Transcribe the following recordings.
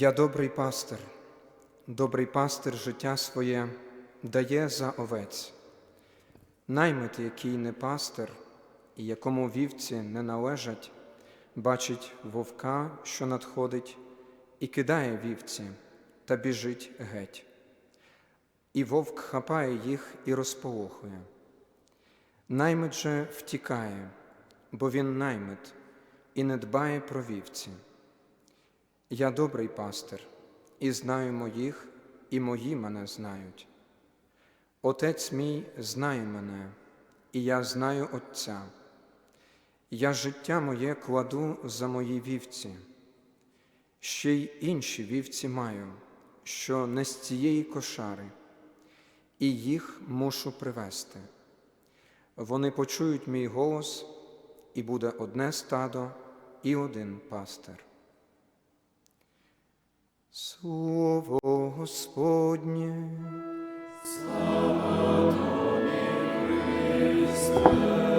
Я добрий пастир, добрий пастир життя своє дає за овець. Наймит, який не пастир, і якому вівці не належать, бачить вовка, що надходить, і кидає вівці та біжить геть. І вовк хапає їх і розполохує. Наймит же втікає, бо він наймит і не дбає про вівці. Я добрий пастир, і знаю моїх, і мої мене знають. Отець мій знає мене, і я знаю Отця. Я життя моє кладу за мої вівці. Ще й інші вівці маю, що не з цієї кошари, і їх мушу привести. Вони почують мій голос, і буде одне стадо і один пастир. Слово Господнє. За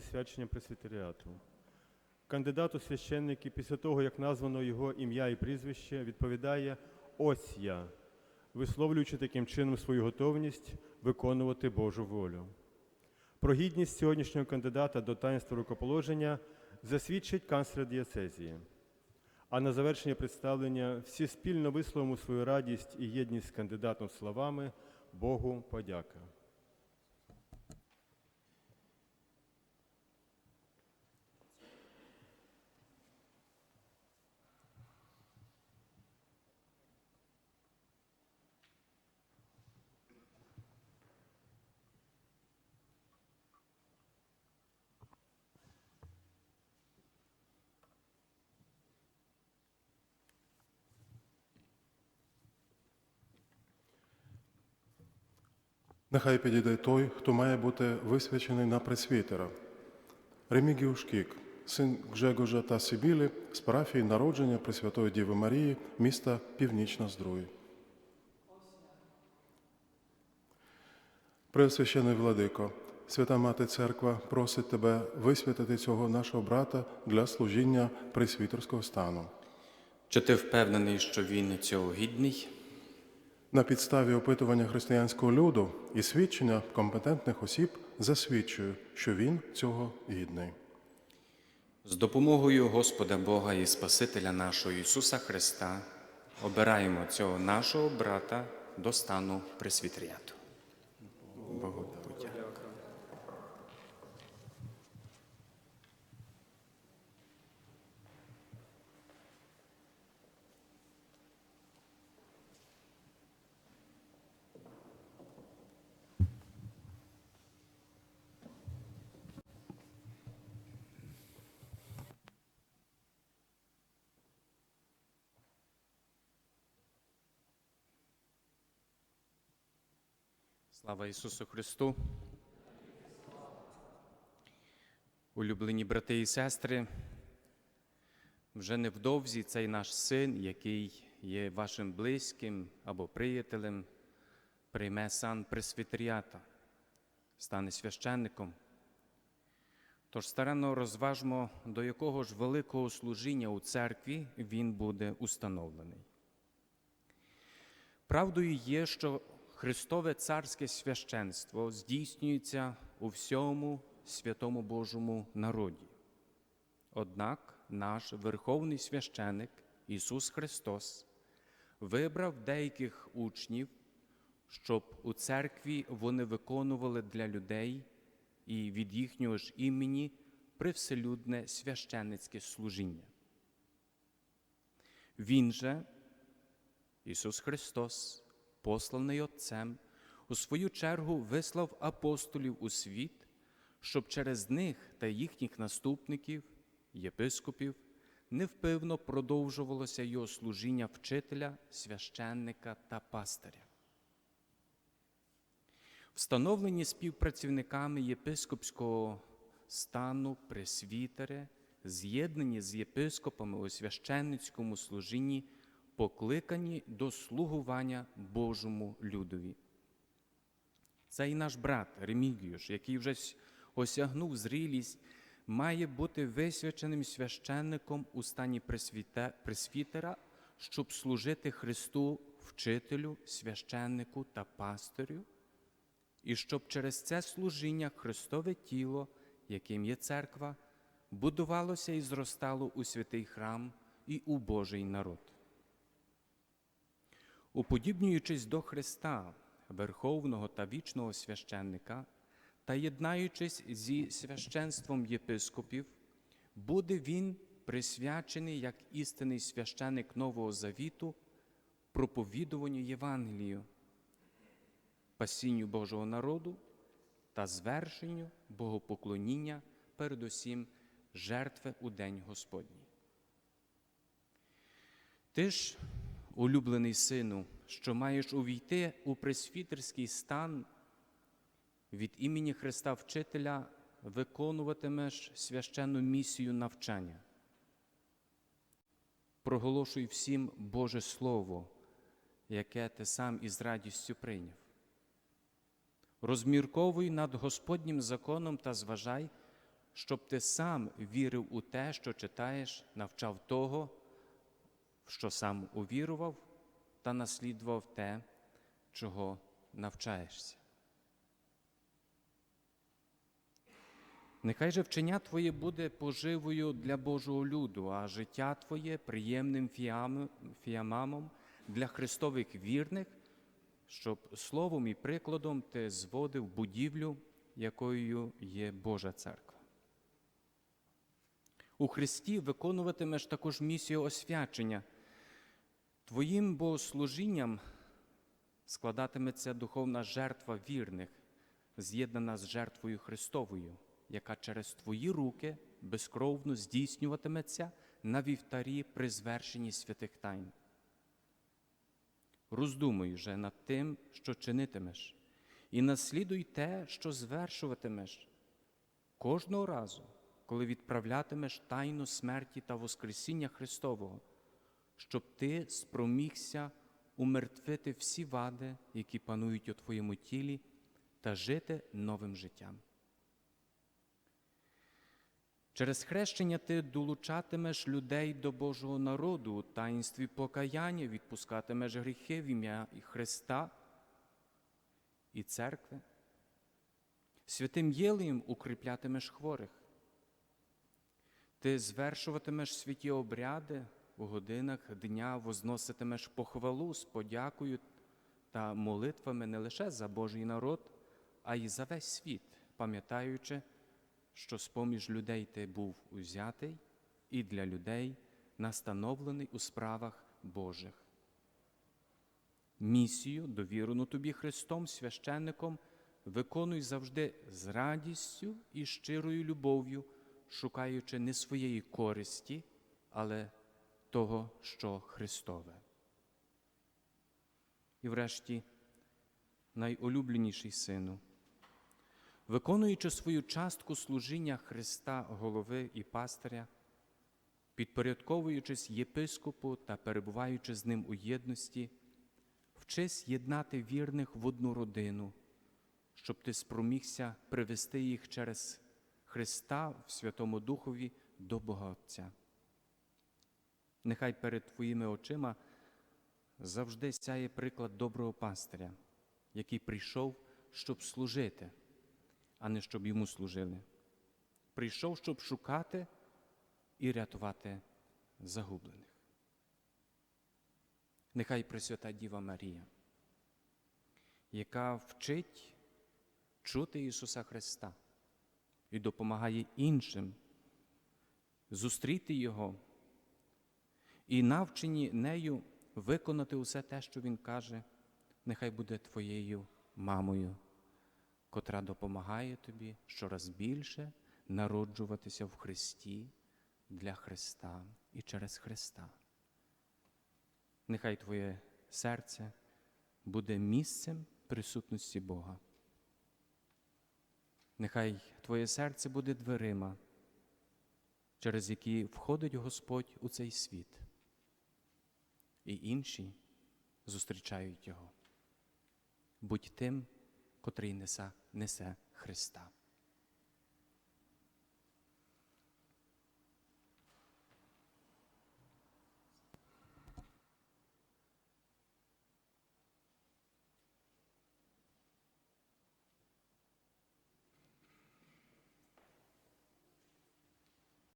свяченням пресвітеріату. Кандидат у священники після того, як названо його ім'я і прізвище, відповідає Ось я, висловлюючи таким чином свою готовність виконувати Божу волю. Про гідність сьогоднішнього кандидата до таїнства рукоположення засвідчить канцлер дієцезії. А на завершення представлення всі спільно висловимо свою радість і єдність з кандидатом словами Богу подяка. Нехай підійде той, хто має бути висвячений на пресвітера. Ремігіуш Кік, син Гжегожа та Сибілі з парафії народження Пресвятої Діви Марії, міста Північна Здруй. Преосвящений владико, свята Мати Церква просить тебе висвятити цього нашого брата для служіння пресвітерського стану. Чи ти впевнений, що він цього гідний? На підставі опитування християнського люду і свідчення компетентних осіб засвідчую, що він цього гідний. З допомогою Господа Бога і Спасителя нашого Ісуса Христа обираємо цього нашого брата до стану пресвітеріату. Богу Слава Ісусу Христу! Улюблені брати і сестри, вже невдовзі цей наш син, який є вашим близьким або приятелем, прийме сан пресвітеріата, стане священником. Тож старанно розважмо, до якого ж великого служіння у церкві він буде установлений. Правдою є, що Христове царське священство здійснюється у всьому святому Божому народі. Однак наш Верховний священик Ісус Христос вибрав деяких учнів, щоб у церкві вони виконували для людей і від їхнього ж імені привселюдне священницьке служіння. Він же, Ісус Христос, посланий Отцем, у свою чергу вислав апостолів у світ, щоб через них та їхніх наступників, єпископів, невпивно продовжувалося його служіння вчителя, священника та пастиря. Встановлені співпрацівниками єпископського стану пресвітери, з'єднані з єпископами у священницькому служінні, покликані до слугування Божому людові. Цей наш брат Ремігіюш, який вже осягнув зрілість, має бути висвяченим священником у стані пресвітера, щоб служити Христу, вчителю, священнику та пастирю, і щоб через це служіння Христове тіло, яким є церква, будувалося і зростало у святий храм і у Божий народ. Уподібнюючись до Христа, Верховного та вічного священника, та єднаючись зі священством єпископів, буде він присвячений як істинний священик Нового Завіту проповідуванню Євангелію, пасінню Божого народу та звершенню богопоклоніння, передусім жертви у День Господній. Ти ж, улюблений сину, що маєш увійти у пресвітерський стан від імені Христа Вчителя, виконуватимеш священну місію навчання. Проголошуй всім Боже Слово, яке ти сам із радістю прийняв. Розмірковуй над Господнім законом та зважай, щоб ти сам вірив у те, що читаєш, навчав того, що сам увірував, та наслідував те, чого навчаєшся. Нехай же вчення Твоє буде поживою для Божого люду, а життя Твоє приємним фіамамом для Христових вірних, щоб словом і прикладом ти зводив будівлю, якою є Божа церква. У Христі виконуватимеш також місію освячення. Твоїм богослужінням складатиметься духовна жертва вірних, з'єднана з жертвою Христовою, яка через твої руки безкровно здійснюватиметься на вівтарі при звершенні святих тайн. Роздумуй же над тим, що чинитимеш, і наслідуй те, що звершуватимеш кожного разу, коли відправлятимеш тайну смерті та Воскресіння Христового, щоб ти спромігся умертвити всі вади, які панують у твоєму тілі, та жити новим життям. Через хрещення ти долучатимеш людей до Божого народу у таїнстві покаяння, відпускатимеш гріхи в ім'я Христа і церкви. Святим Єлеєм укріплятимеш хворих. Ти звершуватимеш святі обряди у годинах дня, возноситимеш похвалу з подякою та молитвами не лише за Божий народ, а й за весь світ, пам'ятаючи, що з-поміж людей ти був узятий і для людей настановлений у справах Божих. Місію, довірену тобі Христом, священником, виконуй завжди з радістю і щирою любов'ю, шукаючи не своєї користі, але того, що Христове. І врешті, найулюбленіший сину, виконуючи свою частку служіння Христа, голови і пастиря, підпорядковуючись єпископу та перебуваючи з ним у єдності, вчись єднати вірних в одну родину, щоб ти спромігся привести їх через Христа в Святому Духові до Бога Отця. Нехай перед Твоїми очима завжди сяє приклад доброго пастиря, який прийшов, щоб служити, а не щоб йому служили. Прийшов, щоб шукати і рятувати загублених. Нехай Пресвята Діва Марія, яка вчить чути Ісуса Христа і допомагає іншим зустріти Його і навчені нею виконати усе те, що Він каже, нехай буде твоєю мамою, котра допомагає тобі щораз більше народжуватися в Христі для Христа і через Христа. Нехай твоє серце буде місцем присутності Бога. Нехай твоє серце буде дверима, через які входить Господь у цей світ, і інші зустрічають Його. Будь тим, котрий несе, несе Христа.